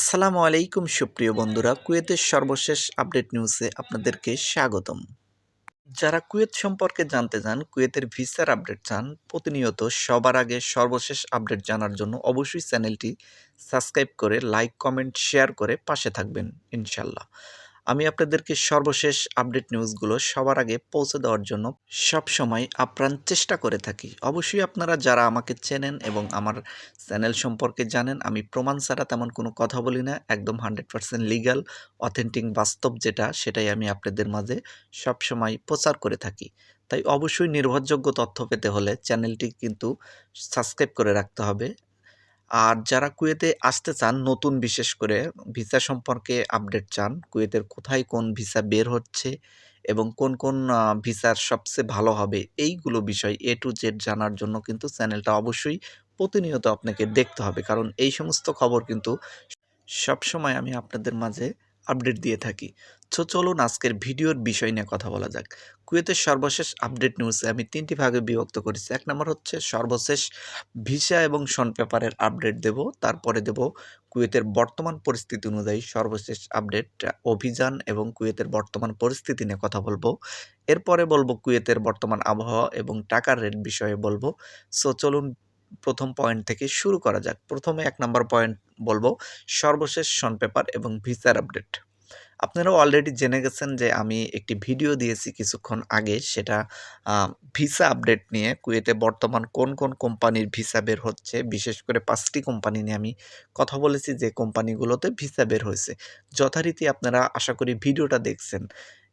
আসসালামু আলাইকুম সুপ্রিয় বন্ধুরা, কুয়েতের সর্বশেষ আপডেট নিউজে আপনাদেরকে স্বাগতম। যারা কুয়েত সম্পর্কে জানতে চান, কুয়েতের ভিসার আপডেট চান, প্রতিনিয়ত সবার আগে সর্বশেষ আপডেট জানার জন্য অবশ্যই চ্যানেলটি সাবস্ক্রাইব করে, লাইক, কমেন্ট, শেয়ার করে পাশে থাকবেন, ইনশাল্লাহ। আমি আপনাদেরকে সর্বশেষ আপডেট নিউজগুলো সবার আগে পৌঁছে দেওয়ার জন্য সব সময় আপ্রাণ চেষ্টা করে থাকি। অবশ্যই আপনারা যারা আমাকে চেনেন এবং আমার চ্যানেল সম্পর্কে জানেন, আমি প্রমাণ ছাড়া তেমন কোনো কথা বলি না, একদম হান্ড্রেড পার্সেন্ট লিগাল অথেন্টিক বাস্তব যেটা, সেটাই আমি আপনাদের মাঝে সব সময় প্রচার করে থাকি। তাই অবশ্যই নির্ভরযোগ্য তথ্য পেতে হলে চ্যানেলটি কিন্তু সাবস্ক্রাইব করে রাখতে হবে। আর যারা কুয়েতে আসতে চান, নতুন বিশেষ করে ভিসা সম্পর্কে আপডেট চান, কুয়েতের কোথায় কোন ভিসা বের হচ্ছে এবং কোন কোন ভিসার সবচেয়ে ভালো হবে, এইগুলো বিষয় এ টু জেড জানার জন্য কিন্তু চ্যানেলটা অবশ্যই প্রতিনিয়ত আপনাকে দেখতে হবে। কারণ এই সমস্ত খবর কিন্তু সবসময় আমি আপনাদের মাঝে আপডেট দিয়ে থাকি। তো চলুন আজকের ভিডিওর বিষয় নিয়ে কথা বলা যাক। কুয়েতের সর্বশেষ আপডেট নিউজে আমি তিনটি ভাগে বিভক্ত করেছি। এক নম্বর হচ্ছে, সর্বশেষ ভিসা এবং শন পেপারের আপডেট দেব, তারপরে দেব কুয়েতের বর্তমান পরিস্থিতি অনুযায়ী সর্বশেষ আপডেট, অভিযান এবং কুয়েতের বর্তমান পরিস্থিতি নিয়ে কথা বলব। এরপরে বলব কুয়েতের বর্তমান আবহাওয়া এবং টাকার রেট বিষয়ে বলব। সো চলুন প্রথম পয়েন্ট থেকে শুরু করা যাক। প্রথমে এক নম্বর পয়েন্ট বলব, সর্বশেষ সন পেপার এবং ভিসার আপডেট। আপনারা অলরেডি জেনে গেছেন যে আমি একটি ভিডিও দিয়েছি কিছুক্ষণ আগে। সেটা ভিসা আপডেট নিয়ে। কুয়েতে বর্তমান কোন কোন কোম্পানির ভিসা বের হচ্ছে? বিশেষ করে পাঁচটি কোম্পানি নিয়ে আমি কথা বলেছি। যে কোম্পানিগুলোতে ভিসা বের হয়েছে। যথারীতি আপনারা আশা করি ভিডিওটা দেখছেন।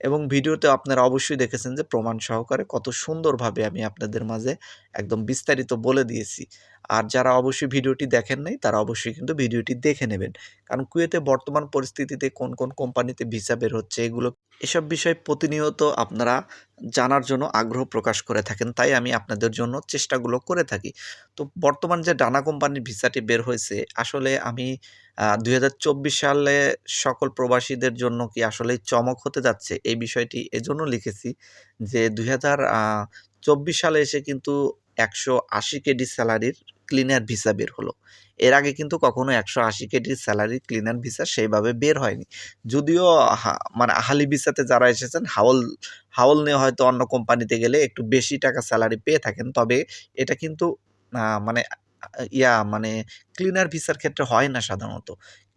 এবং ভিডিওতে আপনারা অবশ্যই দেখেছেন যে প্রমাণ সহকারে কত সুন্দরভাবে আমি আপনাদের মাঝে একদম বিস্তারিত বলে দিয়েছি। আর যারা অবশ্যই ভিডিওটি দেখেন নাই, তারা অবশ্যই কিন্তু ভিডিওটি দেখে নেবেন। কারণ কুয়েতে বর্তমান পরিস্থিতিতে কোন কোন কোম্পানিতে ভিসা বের হচ্ছে, এগুলো, এসব বিষয় প্রতিনিয়ত আপনারা জানার জন্য আগ্রহ প্রকাশ করে থাকেন। তাই আমি আপনাদের জন্য চেষ্টাগুলো করে থাকি। তো বর্তমান যে ডানা কোম্পানির ভিসাটি বের হয়েছে, আসলে আমি দুই হাজার চব্বিশ সালে সকল প্রবাসীদের জন্য কি আসলে চমক হতে যাচ্ছে? এই বিষয়টি এজন্য লিখেছি যে, দুই চব্বিশ সালে এসে কিন্তু একশো আশি কেডি স্যালারির ক্লিনার ভিসা বের হলো। এর আগে কিন্তু কখনো একশো আশি কেডির স্যালারি ক্লিনার ভিসা সেইভাবে বের হয়নি। যদিও মানে আহালি ভিসাতে যারা এসেছেন, হাওল হাওল নিয়ে হয়তো অন্য কোম্পানিতে গেলে একটু বেশি টাকা স্যালারি পেয়ে থাকেন। তবে এটা কিন্তু মানে ইয়া মানে ক্লিনার ভিসার ক্ষেত্রে হয় না সাধারণত।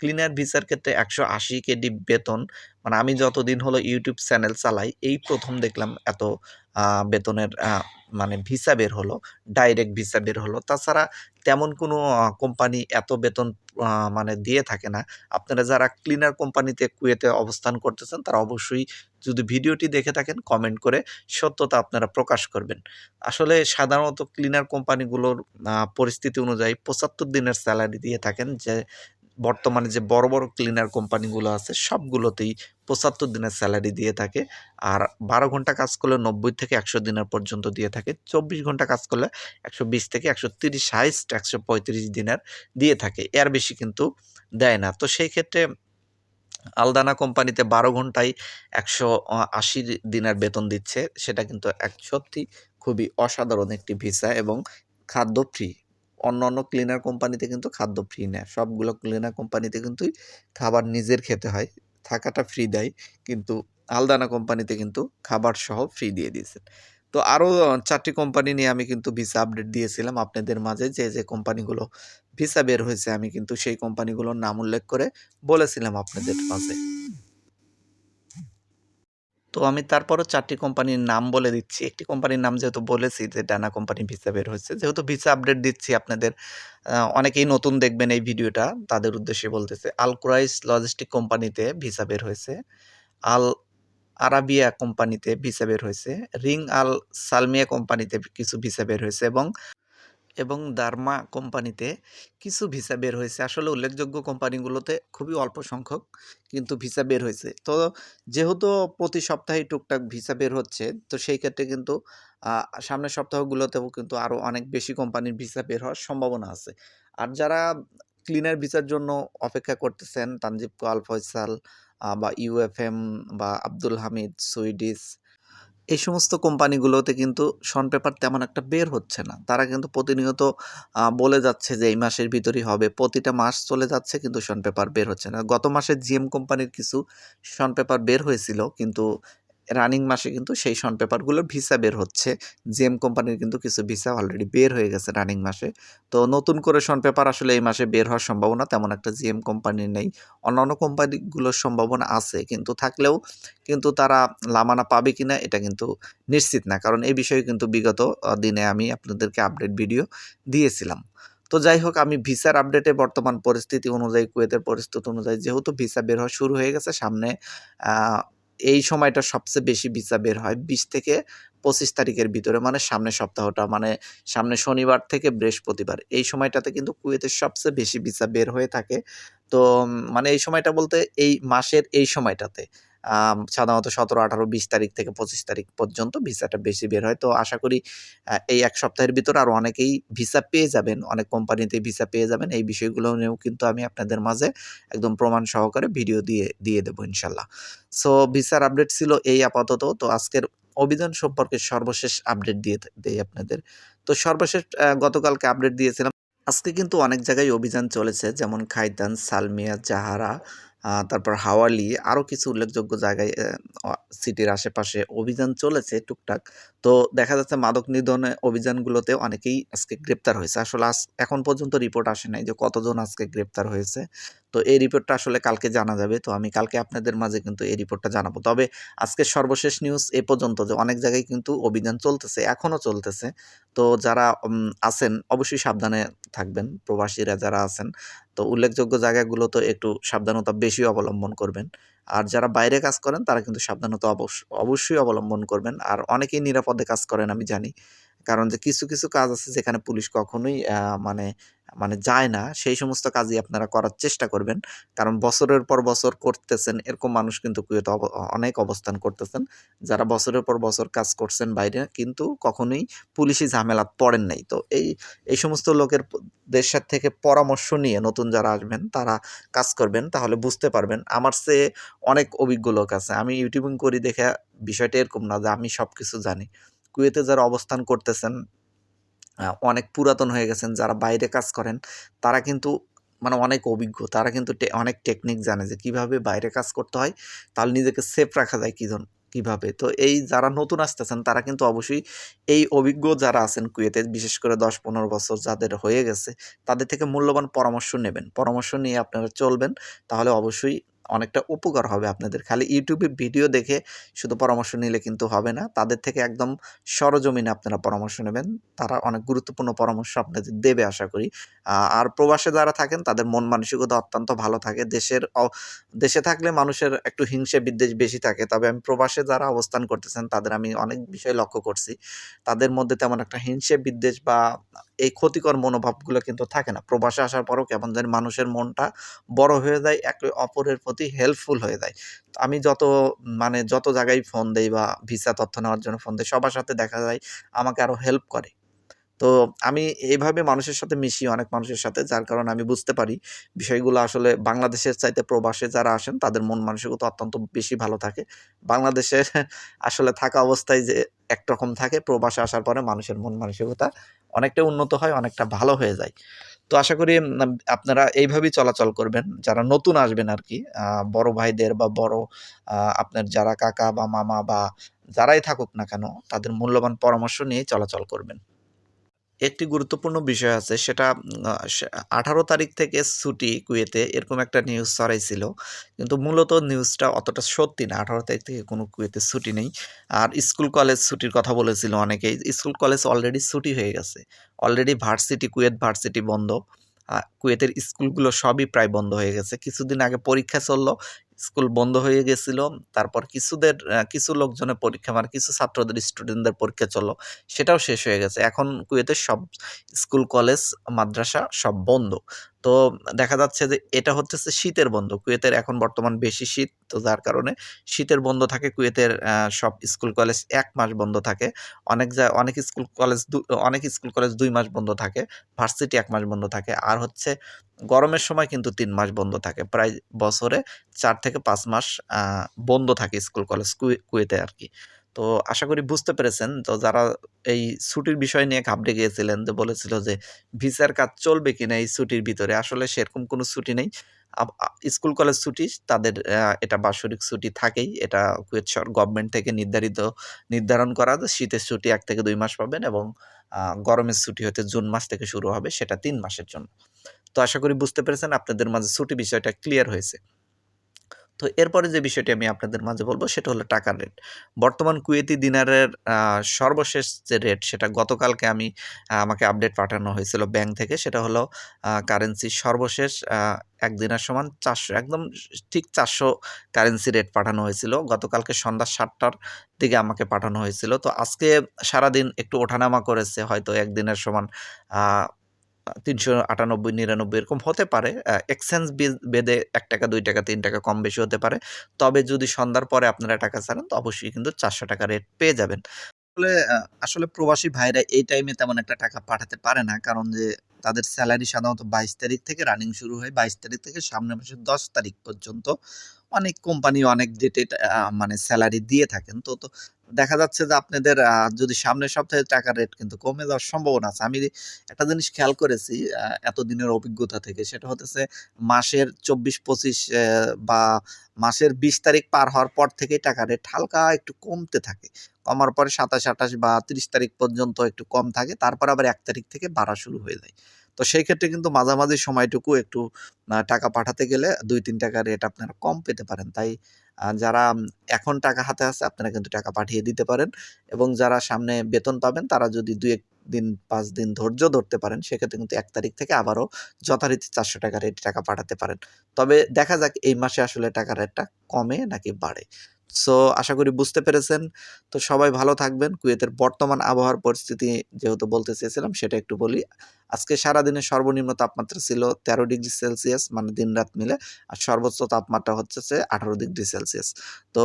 ক্লিনার ভিসার ক্ষেত্রে একশো আশি কেডি বেতন। মানে আমি যতদিন হলো ইউটিউব চ্যানেল চালাই, এই প্রথম দেখলাম এত বেতনের মানে ভিসা বের হলো, ডাইরেক্ট ভিসা বের হলো। তাছাড়া তেমন কোনো কোম্পানি এত বেতন মানে দিয়ে থাকে না। আপনারা যারা ক্লিনার কোম্পানিতে কুয়েতে অবস্থান করতেছেন, তারা অবশ্যই যদি ভিডিওটি দেখে থাকেন কমেন্ট করে সত্যতা আপনারা প্রকাশ করবেন। আসলে সাধারণত ক্লিনার কোম্পানিগুলোর পরিস্থিতি অনুযায়ী পঁচাত্তর দিনের স্যালারি দিয়ে থাকেন, যে বর্তমানে যে বড় বড় ক্লিনার কোম্পানিগুলো আছে, সবগুলোতেই পঁচাত্তর দিনের স্যালারি দিয়ে থাকে। আর বারো ঘণ্টা কাজ করলে নব্বই থেকে একশো দিনের পর্যন্ত দিয়ে থাকে। চব্বিশ ঘণ্টা কাজ করলে একশো বিশ থেকে একশো তিরিশ হাইস্ট একশো পঁয়ত্রিশ দিনের দিয়ে থাকে। এর বেশি কিন্তু দেয় না। তো সেই ক্ষেত্রে আলদানা কোম্পানিতে বারো ঘন্টায় একশো আশি দিনের বেতন দিচ্ছে। সেটা কিন্তু এক সত্যি খুবই অসাধারণ একটি ভিসা এবং খাদ্য ফ্রি অন্য অন্য ক্লিনার কোম্পানিতে কিন্তু খাদ্য ফ্রি নেয়। সবগুলো ক্লিনার কোম্পানিতে কিন্তু খাবার নিজের খেতে হয়, থাকাটা ফ্রি দেয়, কিন্তু আলদানা কোম্পানিতে কিন্তু খাবার সহ ফ্রি দিয়ে দিয়েছেন। তো আরও চারটি কোম্পানি নিয়ে আমি কিন্তু ভিসা আপডেট দিয়েছিলাম আপনাদের মাঝে, যে যে কোম্পানিগুলো ভিসা বের হয়েছে আমি কিন্তু সেই কোম্পানিগুলোর নাম উল্লেখ করে বলেছিলাম আপনাদের মাঝে। তো আমি তারপরও চারটি কোম্পানির নাম বলে দিচ্ছি। একটি কোম্পানির নাম যেহেতু বলেছি যে ডানা কোম্পানি ভিসা বের হয়েছে যেহেতু ভিসা আপডেট দিচ্ছি আপনাদের অনেকেই নতুন দেখবেন এই ভিডিওটা, তাদের উদ্দেশ্যে বলতেছে, আল কুরাইস লজিস্টিক কোম্পানিতে ভিসা বের হয়েছে, আল আরাবিয়া কোম্পানিতে ভিসা বের হয়েছে, রিং আল সালমিয়া কোম্পানিতে কিছু ভিসা বের হয়েছে এবং এবং দারমা কোম্পানিতে কিছু ভিসা বের হয়েছে। আসলে উল্লেখযোগ্য কোম্পানিগুলোতে খুবই অল্প সংখ্যক কিন্তু ভিসা বের হয়েছে। তো যেহেতু প্রতি সপ্তাহে টুকটাক ভিসা বের হচ্ছে, তো সেই ক্ষেত্রে কিন্তু সামনের সপ্তাহগুলোতেও কিন্তু আরও অনেক বেশি কোম্পানির ভিসা বের হওয়ার সম্ভাবনা আছে। আর যারা ক্লিনার ভিসার জন্য অপেক্ষা করতেছেন, তানজিব কোয়াল ফয়সাল বা ইউএফএম বা আব্দুল হামিদ, সুইডিশ এই সমস্ত কোম্পানিগুলোতে কিন্তু শন পেপার তেমন একটা বের হচ্ছে না। তারা কিন্তু প্রতিনিয়ত বলে যাচ্ছে যে এই মাসের ভিতরই হবে। প্রতিটা মাস চলে যাচ্ছে কিন্তু শন পেপার বের হচ্ছে না। গত মাসে জিএম কোম্পানির কিছু শন পেপার বের হয়েছিল কিন্তু রানিং মাসে কিন্তু সেই শন পেপারগুলোর ভিসা বের হচ্ছে। জিএম কোম্পানির কিন্তু কিছু ভিসা অলরেডি বের হয়ে গেছে রানিং মাসে। তো নতুন করে শন পেপার আসলে এই মাসে বের হওয়ার সম্ভাবনা তেমন একটা জিএম কোম্পানির নেই। অন্যান্য কোম্পানিগুলোর সম্ভাবনা আছে, কিন্তু থাকলেও কিন্তু তারা লামানা পাবে কি না এটা কিন্তু নিশ্চিত না। কারণ এই বিষয়ে কিন্তু বিগত দিনে আমি আপনাদেরকে আপডেট ভিডিও দিয়েছিলাম। তো যাই হোক, আমি ভিসার আপডেটে বর্তমান পরিস্থিতি অনুযায়ী, কুয়েতের পরিস্থিতি অনুযায়ী যেহেতু ভিসা বের হওয়া শুরু হয়ে গেছে সামনে এই সময়টা সবচেয়ে বেশি ভিসা বের হয় বিশ থেকে পঁচিশ তারিখের ভিতরে মানে সামনে সপ্তাহটা মানে সামনে শনিবার থেকে বৃহস্পতিবার। এই সময়টাতে কিন্তু কুয়েতের সবচেয়ে বেশি ভিসা বের হয়ে থাকে। তো মানে এই সময়টা বলতে এই মাসের এই সময়টাতে। সাধারণত সতেরো, আঠারো, বিশ তারিখ থেকে পঁচিশ তারিখ পর্যন্ত ভিসাটা বেশি বের হয়। তো আশা করি এই এক সপ্তাহের ভিতর আরও অনেকেই ভিসা পেয়ে যাবেন, অনেক কোম্পানিতে ভিসা পেয়ে যাবেন। এই বিষয়গুলো নিয়েও কিন্তু আমি আপনাদের মাঝে একদম প্রমাণ সহকারে ভিডিও দিয়ে দিয়ে দেবো ইনশাল্লাহ। সো, ভিসার আপডেট ছিল এই আপাতত। তো আজকের অভিযান সম্পর্কে সর্বশেষ আপডেট দিয়ে দেই আপনাদের। তো সর্বশেষ গতকালকে আপডেট দিয়েছিলাম। আজকে কিন্তু অনেক জায়গায় অভিযান চলেছে। যেমন খাইতান সালমিয়া, জাহারা তারপর হাওয়ালি আরও কিছু উল্লেখযোগ্য জায়গায় সিটির আশেপাশে অভিযান চলেছে টুকটাক। তো দেখা যাচ্ছে মাদক নিধনে অভিযানগুলোতে অনেকেই আজকে গ্রেপ্তার হয়েছে। আসলে আজ, এখন পর্যন্ত রিপোর্ট আসে নাই যে কতজন আজকে গ্রেপ্তার হয়েছে। তো এই রিপোর্টটা আসলে কালকে জানা যাবে। তো আমি কালকে আপনাদের মাঝে কিন্তু এই রিপোর্টটা জানাব। তবে আজকে সর্বশেষ নিউজ এ পর্যন্ত যে অনেক জায়গায় কিন্তু অভিযান চলতেছে এখনও চলতেছে। তো যারা আছেন অবশ্যই সাবধানে থাকবেন। প্রবাসীরা যারা আছেন তো উল্লেখযোগ্য জায়গাগুলো তো একটু সাবধানতা বেশি অবলম্বন করবেন। আর যারা বাইরে কাজ করেন, তারা কিন্তু সাবধানতা অবশ্য অবশ্যই অবলম্বন করবেন। আর অনেকেই নিরাপদে কাজ করেন, আমি জানি। কারণ যে কিছু কিছু কাজ আছে যেখানে পুলিশ কখনোই মানে মানে যায় না, সেই সমস্ত কাজই আপনারা করার চেষ্টা করবেন। কারণ বছরের পর বছর করতেছেন, এরকম মানুষ কিন্তু কুয়েতে অনেক অবস্থান করতেছেন। যারা বছরের পর বছর কাজ করছেন বাইরে, কিন্তু কখনোই পুলিশি ঝামেলা পড়েন নাই। তো এই এই সমস্ত লোকের দেশের থেকে পরামর্শ নিয়ে নতুন যারা আসবেন, তারা কাজ করবেন, তাহলে বুঝতে পারবেন। আমার চেয়ে অনেক অভিজ্ঞ লোক আছে। আমি ইউটিউবিং করি দেখে বিষয়টা এরকম না যে আমি সব কিছু জানি। কুয়েতে যারা অবস্থান করতেছেন অনেক পুরাতন হয়ে গেছেন, যারা বাইরে কাজ করেন, তারা কিন্তু মানে অনেক অভিজ্ঞ, তারা কিন্তু অনেক টেকনিক জানে যে কীভাবে বাইরে কাজ করতে হয়, তাহলে নিজেকে সেফ রাখা যায় কী কীভাবে। তো এই যারা নতুন আসতেছেন, তারা কিন্তু অবশ্যই এই অভিজ্ঞ যারা আছেন কুয়েতে, বিশেষ করে দশ পনেরো বছর যাদের হয়ে গেছে, তাদের থেকে মূল্যবান পরামর্শ নেবেন। পরামর্শ নিয়ে আপনারা চলবেন, তাহলে অবশ্যই অনেকটা উপকার হবে আপনাদের। খালি ইউটিউবে ভিডিও দেখে শুধু পরামর্শ নিলে কিন্তু হবে না। তাদের থেকে একদম সরজমিনে আপনারা পরামর্শ নেবেন। তারা অনেক গুরুত্বপূর্ণ পরামর্শ আপনাদের দেবে আশা করি। আর প্রবাসে যারা থাকেন, তাদের মন মানসিকতা অত্যন্ত ভালো থাকে। দেশের দেশে থাকলে মানুষের একটু হিংসে বিদ্বেষ বেশি থাকে। তবে আমি প্রবাসে যারা অবস্থান করতেছেন, তাদের আমি অনেক বিষয় লক্ষ্য করছি। তাদের মধ্যে তেমন একটা হিংসে বিদ্বেষ বা এই ক্ষতিকর মনোভাবগুলো কিন্তু থাকে না। প্রবাসে আসার পরও কেমন জানি মানুষের মনটা বড় হয়ে যায়, একে অপরের প্রতি হেল্পফুল হয়ে যায়। আমি যত মানে যত জায়গায় ফোন দেই বা ভিসা তথ্য নেওয়ার জন্য ফোন দেই, সবার সাথে দেখা যায় আমাকে আরও হেল্প করে। তো আমি এইভাবে মানুষের সাথে মিশি, অনেক মানুষের সাথে, যার কারণে আমি বুঝতে পারি বিষয়গুলো আসলে বাংলাদেশের চাইতে প্রবাসে যারা আসেন, তাদের মন মানসিকতা অত্যন্ত বেশি ভালো থাকে। বাংলাদেশে আসলে থাকা অবস্থায় যে একরকম থাকে, প্রবাসে আসার পরে মানুষের মন মানসিকতা অনেকটা উন্নত হয়, অনেকটা ভালো হয়ে যায়। তো আশা করি আপনারা এইভাবেই চলাচল করবেন। যারা নতুন আসবেন আর কি বড় ভাইদের বা বড় আপনার যারা কাকা বা মামা বা যারাই থাকুক না কেন, তাদের মূল্যবান পরামর্শ নিয়ে চলাচল করবেন। একটি গুরুত্বপূর্ণ বিষয় আছে, সেটা আঠারো তারিখ থেকে ছুটি কুয়েতে এরকম একটা নিউজ ছড়াইছিল। কিন্তু মূলত নিউজটা অতটা সত্যি না। আঠারো তারিখ থেকে কোনো কুয়েতে ছুটি নেই। আর স্কুল কলেজ ছুটির কথা বলেছিল অনেকেই স্কুল কলেজ অলরেডি ছুটি হয়ে গেছে। অলরেডি ভার্সিটি কুয়েত ভার্সিটি বন্ধ। কুয়েতের স্কুলগুলো সবই প্রায় বন্ধ হয়ে গেছে। কিছুদিন আগে পরীক্ষা চলল। স্কুল বন্ধ হয়ে গেছিল। তারপর কিছুদের কিছু লোকজনের পরীক্ষা মানে কিছু ছাত্রদের স্টুডেন্টদের পরীক্ষা চলো সেটাও শেষ হয়ে গেছে। এখন কুয়েতের সব স্কুল, কলেজ, মাদ্রাসা সব বন্ধ। তো দেখা যাচ্ছে যে এটা হচ্ছে শীতের বন্ধ। কুয়েতের এখন বর্তমান বেশি শীত, তো যার কারণে শীতের বন্ধ থাকে। কুয়েতের সব স্কুল কলেজ এক মাস বন্ধ থাকে। অনেক যা অনেক স্কুল কলেজ অনেক স্কুল কলেজ দুই মাস বন্ধ থাকে। ভার্সিটি এক মাস বন্ধ থাকে। আর হচ্ছে গরমের সময় কিন্তু তিন মাস বন্ধ থাকে। প্রায় বছরে চার থেকে পাঁচ মাস বন্ধ থাকে স্কুল কলেজ কুয়ে- কুয়েতে আর কি। তো আশা করি বুঝতে পেরেছেন। তো যারা এই ছুটির বিষয় নিয়ে ঘাবড়ে গিয়েছিলেন যে বলেছিল যে ভিসার কাজ চলবে কিনা এই ছুটির ভিতরে। আসলে সেরকম কোনো ছুটি নেই। স্কুল কলেজ ছুটি, তাদের এটা বাৎসরিক ছুটি থাকেই। এটা কুয়েত গভর্নমেন্ট থেকে নির্ধারিত, নির্ধারণ করা শীতের ছুটি এক থেকে দুই মাস পাবেন এবং গরমের ছুটি হতে জুন মাস থেকে শুরু হবে, সেটা তিন মাসের জন্য। তো আশা করি বুঝতে পেরেছেন, আপনাদের মাঝে ছুটি বিষয়টা ক্লিয়ার হয়েছে। তো এরপরে যে বিষয়টি আমি আপনাদের মাঝে বলব, সেটা হলো টাকার রেট বর্তমান কুয়েতি দিনারের সর্বশেষ যে রেট সেটা গতকালকে আমি আমাকে আপডেট পাঠানো হয়েছিল ব্যাংক থেকে, সেটা হলো কারেন্সি সর্বশেষ এক দিনের সমান চারশো, একদম ঠিক চারশো কারেন্সি রেট পাঠানো হয়েছিল। গতকালকে সন্ধ্যা সাতটার দিকে আমাকে পাঠানো হয়েছিল। তো আজকে সারাদিন একটু ওঠানামা করেছে, হয়তো একদিনের সমান তিনশো আটানব্বই, নিরানব্বই এরকম হতে পারে এক্সচেঞ্জ বেদে এক টাকা, দুই টাকা, তিন টাকা কম বেশি হতে পারে। তবে যদি সন্ধ্যার পরে আপনারা টাকা ছাড়েন, তো অবশ্যই কিন্তু চারশো টাকা রেট পেয়ে যাবেন। আসলে আসলে প্রবাসী ভাইরা এই টাইমে তেমন একটা টাকা পাঠাতে পারে না। কারণ যে, তাদের স্যালারি সাধারণত বাইশ তারিখ থেকে রানিং শুরু হয়। বাইশ তারিখ থেকে সামনের মাসের দশ তারিখ পর্যন্ত অনেক কোম্পানি অনেক ডেটে মানে স্যালারি দিয়ে থাকেন। তো তো দেখা যাচ্ছে যে আপনাদের যদি সামনের সপ্তাহে টাকার রেট কিন্তু কমে যাওয়ার সম্ভাবনা আছে। আমি একটা জিনিস খেয়াল করেছি এতদিনের অভিজ্ঞতা থেকে, সেটা হতেছে মাসের চব্বিশ, পঁচিশ বা মাসের বিশ তারিখ পার হওয়ার পর থেকেই টাকা রেট হালকা একটু কমতে থাকে। কমার পরে সাতাশ, আঠাশ বা তিরিশ তারিখ পর্যন্ত একটু কম থাকে, তারপর আবার এক তারিখ থেকে বাড়া শুরু হয়ে যায়। তো সেই ক্ষেত্রে কিন্তু মাঝামাঝি সময়টুকু একটু টাকা পাঠাতে গেলে দুই, তিন টাকা রেট আপনারা কম পেতে পারেন। তাই যারা এখন টাকা হাতে আছে, আপনারা কিন্তু টাকা পাঠিয়ে দিতে পারেন। এবং যারা সামনে বেতন পাবেন, তারা যদি দুই এক দিন, পাঁচ দিন ধৈর্য ধরতে পারেন, সেক্ষেত্রে কিন্তু এক তারিখ থেকে আবারও যথারীতি চারশো টাকা রেট টাকা পাঠাতে পারেন। তবে দেখা যাক, এই মাসে আসলে টাকার রেটটা কমে নাকি বাড়ে। সো আশা করি বুঝতে পেরেছেন। তো সবাই ভালো থাকবেন। কুয়েতের বর্তমান আবহাওয়ার পরিস্থিতি যেহেতু বলতে চেয়েছিলাম, সেটা একটু বলি। আজকে সারাদিনের সর্বনিম্ন তাপমাত্রা ছিল তেরো ডিগ্রি সেলসিয়াস মানে দিন রাত মিলে, আর সর্বোচ্চ তাপমাত্রা হচ্ছে আঠারো ডিগ্রি সেলসিয়াস। তো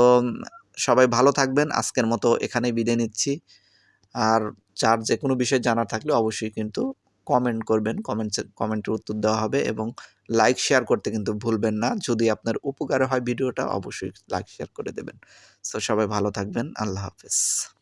সবাই ভালো থাকবেন। আজকের মতো এখানেই বিদায় নিচ্ছি। আর যার যে কোনো বিষয় জানার থাকলে অবশ্যই কিন্তু কমেন্ট করবেন। কমেন্টসের কমেন্টের উত্তর দেওয়া হবে এবং লাইক শেয়ার করতে কিন্তু ভুলবেন না। যদি আপনার উপকারে হয় ভিডিওটা, অবশ্যই লাইক শেয়ার করে দেবেন। সো সবাই ভালো থাকবেন। আল্লাহ হাফেজ।